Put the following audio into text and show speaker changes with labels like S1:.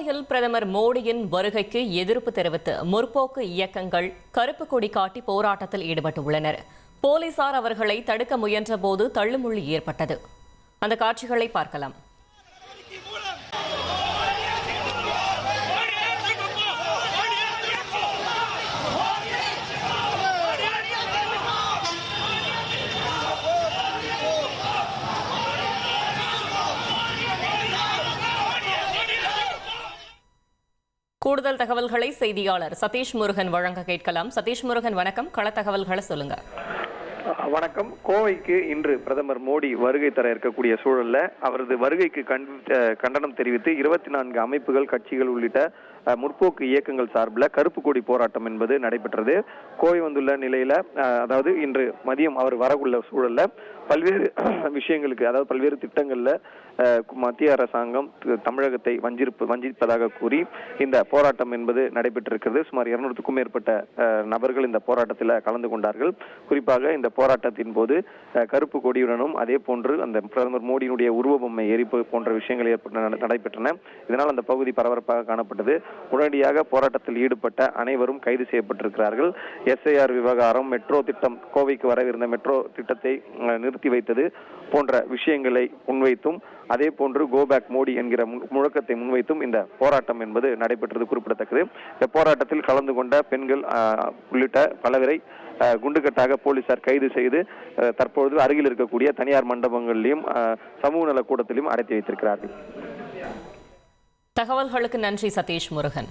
S1: துபாயில் பிரதமர் மோடியின் வருகைக்கு எதிர்ப்பு தெரிவித்து முற்போக்கு இயக்கங்கள் கருப்பு கொடி காட்டி போராட்டத்தில் ஈடுபட்டுள்ளனர். போலீசார் அவர்களை தடுக்க முயன்றபோது தள்ளுமுள்ளி ஏற்பட்டது. அந்த காட்சிகளை பார்க்கலாம். கூடுதல் தகவல்களை செய்தியாளர் சதீஷ் முருகன் வழங்க கேட்கலாம். சதீஷ் முருகன் வணக்கம். கள தகவல்களை சொல்லுங்க.
S2: வணக்கம். கோவைக்கு இன்று பிரதமர் மோடி வருகை தர இருக்கக்கூடிய சூழல்ல அவரது வருகைக்கு கண்டனம் தெரிவித்து இருபத்தி நான்கு அமைப்புகள் கட்சிகள் உள்ளிட்ட முற்போக்கு இயக்கங்கள் சார்பில் கருப்பு கொடி போராட்டம் என்பது நடைபெற்றது. கோவை வந்துள்ள நிலையில அதாவது இன்று மதியம் அவர் வரவுள்ள சூழல்ல பல்வேறு விஷயங்களுக்கு அதாவது பல்வேறு திட்டங்கள்ல மத்திய அரசாங்கம் தமிழகத்தை வஞ்சிருப்பு வஞ்சிப்பதாக கூறி இந்த போராட்டம் என்பது நடைபெற்றிருக்கிறது. சுமார் இருநூறுக்கும் மேற்பட்ட நபர்கள் இந்த போராட்டத்தில் கலந்து கொண்டார்கள். குறிப்பாக இந்த போராட்டத்தின் போது கருப்பு கொடியுடனும் அதே போன்று அந்த பிரதமர் மோடியினுடைய உருவபொம்மை எரிப்பு போன்ற விஷயங்கள் ஏற்பட்ட நடைபெற்றன. இதனால் அந்த பகுதி பரபரப்பாக காணப்பட்டது. உடனடியாக போராட்டத்தில் ஈடுபட்ட அனைவரும் கைது செய்யப்பட்டிருக்கிறார்கள். எஸ்ஐஆர் விவகாரம் மெட்ரோ திட்டம் கோவைக்கு வரவிருந்த மெட்ரோ திட்டத்தை நிறுத்தி வைத்தது போன்ற விஷயங்களை முன்வைத்தும் அதே போன்று கோபேக் மோடி என்கிற முழக்கத்தை முன்வைத்தும் இந்த போராட்டம் என்பது நடைபெற்றது குறிப்பிடத்தக்கது. இந்த போராட்டத்தில் கலந்து கொண்ட பெண்கள் உள்ளிட்ட பலவரை குண்டுகட்டாக போலீசார் கைது செய்து தற்பொழுது அருகில் இருக்கக்கூடிய தனியார் மண்டபங்களிலும் சமூக நலக்கூடத்திலும் அடைத்து வைத்திருக்கிறார்கள்.
S1: தகவல்களுக்கு நன்றி சதீஷ் முருகன்.